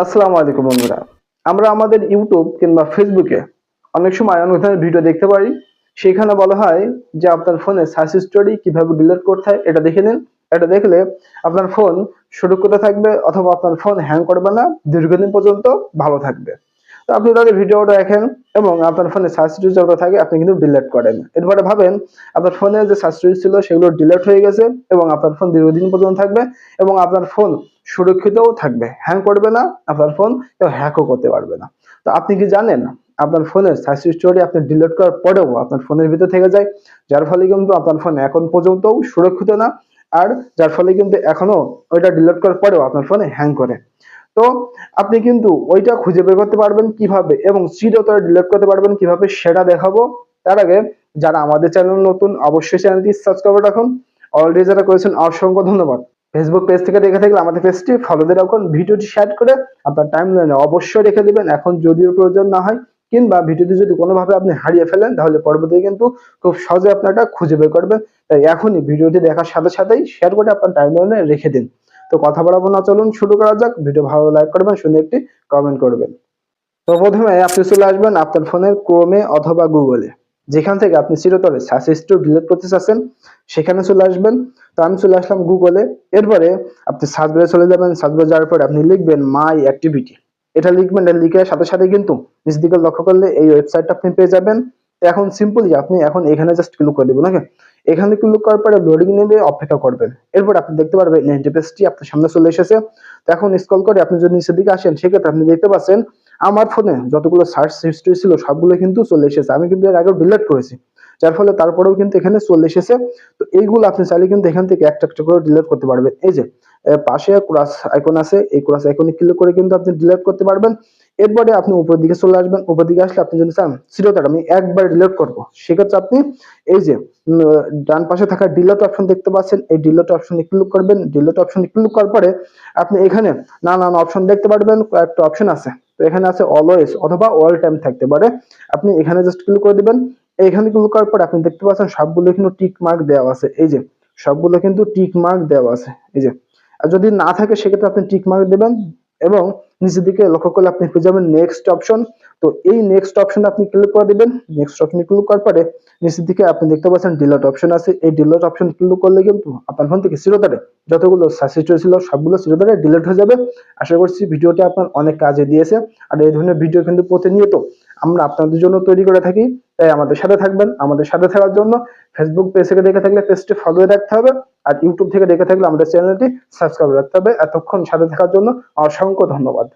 আসসালামু আলাইকুম বন্ধুরা। আমরা আমাদের ইউটিউব কিংবা ফেসবুকে অনেক সময় অনেক ধরনের ভিডিও দেখতে পারি সেখানে বলা হয় যে আপনার ফোনে সার্চ স্টোরি কীভাবে ডিলিট করতে হয়, এটা দেখে নিন। এটা দেখলে আপনার ফোন সুরক্ষিত থাকবে অথবা আপনার ফোন হ্যাং করবে না, দীর্ঘদিন পর্যন্ত ভালো থাকবে। তো আপনি তাদের ভিডিওটা দেখেন এবং আপনার ফোনে সার্চ যত থাকে, আপনি কিন্তু ডিলিট করেন। এরপরে ভাবেন আপনার ফোনে যে সার্চ ছিল সেগুলো ডিলেট হয়ে গেছে এবং আপনার ফোন দীর্ঘদিন পর্যন্ত থাকবে এবং আপনার ফোন সুরক্ষিতও থাকবে। হ্যাং করবে না, আপনার ফোন কেউ হ্যাকও করতে পারবে না। তো আপনি কি জানেন, আপনার ফোনের সার্চ স্টোরি আপনি ডিলিট করার পরেও আপনার ফোনের ভিতর থেকে যায়, যার ফলে কিন্তু আপনার ফোন এখন পর্যন্তও সুরক্ষিত না, আর যার ফলে কিন্তু এখনও ওইটা ডিলিট করার পরেও আপনার ফোনে হ্যাং করে। তো আপনি কিন্তু ওইটা খুঁজে বের করতে পারবেন কীভাবে এবং চিরতরে ডিলিট করতে পারবেন কীভাবে সেটা দেখাবো। তার আগে যারা আমাদের চ্যানেল নতুন, অবশ্যই চ্যানেলটি সাবস্ক্রাইব করে রাখুন। অলরেডি যারা করেছেন, অসংখ্য ধন্যবাদ। ফেসবুক পেজ থেকে দেখে থাকলে আমাদের পেজটি ফলো দিয়ে রাখুন, ভিডিওটি শেয়ার করে আপনার টাইম লাইনে অবশ্যই রেখে দিবেন। এখন যদিও প্রয়োজন না হয়, কিংবা ভিডিওটি যদি কোনোভাবে আপনি হারিয়ে ফেলেন, তাহলে পরবর্তী কিন্তু খুব সহজে আপনারটা খুঁজে বের করবেন। তাই এখনই ভিডিওটি দেখার সাথে সাথেই শেয়ার করে আপনার টাইম লাইনে রেখে দিন। তো কথা বাড়াবো না, চলুন শুরু করা যাক। ভিডিও ভালো লাইক করবেন, শুনে একটি কমেন্ট করবেন। তো প্রথমে আপনি চলে আসবেন আপনার ফোনের ক্রোমে অথবা গুগলে যেখান থেকে আপনি চিরতরে সার্চ হিস্ট্রি ডিলিট করতে চাচ্ছেন, সেখানে চলে আসবেন। তো আমি চলে আসলাম গুগলে এরপরে আপনি সার্চ বারে চলে যাবেন। সার্চ বারে যাওয়ার পরে আপনি লিখবেন মাই অ্যাক্টিভিটি এটা লিখবেন, এটা লিখার সাথে সাথে কিন্তু নিচ দিকে লক্ষ্য করলে এই ওয়েবসাইটটা আপনি পেয়ে যাবেন। এখন সিম্পলি আপনি এখন এখানে জাস্ট ক্লিক করে দেবেন ওকে এখানে ক্লিক করার পরে লোডিং নেবে, অপেক্ষা করবেন এরপর আপনি দেখতে পারবেন ইন্টারফেসটি আপনার সামনে চলে এসেছে। তো এখন স্ক্রল করে আপনি যদি নিচের দিকে আসেন, সেক্ষেত্রে আপনি দেখতে পাচ্ছেন আমার ফোনে যতগুলো সার্চ হিস্ট্রি ছিল, সবগুলো কিন্তু চলে এসেছে। আমি কিন্তু এর আগে ডিলিট করেছি। যার ফলে তারপরেও কিন্তু এখানে চলে এসেছে। তো এইগুলো আপনি চাইলে কিন্তু এখান থেকে একটা একটা করে ডিলিট করতে পারবেন। এই যে পাশে ক্রাস আইকন আছে, এই ক্রস আইকনে ক্লিক করে কিন্তু আপনি ডিলিট করতে পারবেন। এরপরে আপনি উপর দিকে চলে আসবেন। উপর দিকে আসলে আপনি যদি চান চিরতরে আমি একবার ডিলিট করব। সেক্ষেত্রে আপনি এই যে ডান পাশে থাকা ডিলিট অপশন দেখতে পাচ্ছেন। এই ডিলিট অপশনে ক্লিক করবেন। ডিলিট অপশনে ক্লিক করার পরে আপনি এখানে নানান অপশন দেখতে পারবেন। কয়েকটা অপশন আছে। এখানে আছে অলওয়েজ অথবা অল টাইম থাকতে পারে। আপনি এখানে জাস্ট ক্লিক করে দিবেন। এখানে ক্লিক করার পর আপনি দেখতে পাচ্ছেন সবগুলো কিন্তু টিক মার্ক দেওয়া আছে। এই যে, সবগুলো কিন্তু টিক মার্ক দেওয়া আছে। এই যে, আর যদি না থাকে সেক্ষেত্রে আপনি টিক মার্ক দেবেন এবং নিচের দিকে লক্ষ্য করলে আপনি পেয়ে যাবেন নেক্সট অপশন তো এই নেক্সট অপশনে আপনি ক্লিক করে দিবেন। নেক্সট অপশনে ক্লিক করার পরে নিচের দিকে আপনি দেখতে পাচ্ছেন ডিলট অপশন আছে। এই ডিলিট অপশন ক্লিক করলে কিন্তু আপনার ফোন থেকে চিরতরে যতগুলো সাসিস্ট ছিল সবগুলো চিরতরে ডিলিট হয়ে যাবে। আশা করছি ভিডিওটি আপনার অনেক কাজে দিয়েছে। আর এই ধরনের ভিডিও কিন্তু প্রতিনিয়ত আমরা আপনাদের জন্য তৈরি করে থাকি। তাই আমাদের সাথে থাকবেন, আমাদের সাথে থাকার জন্য ফেসবুক পেজ থেকে দেখে থাকলে পেজটি ফলো রাখতে হবে। আর ইউটিউব থেকে দেখে থাকলে আমাদের চ্যানেলটি সাবস্ক্রাইব রাখতে হবে। এতক্ষণ সাথে থাকার জন্য অসংখ্য ধন্যবাদ।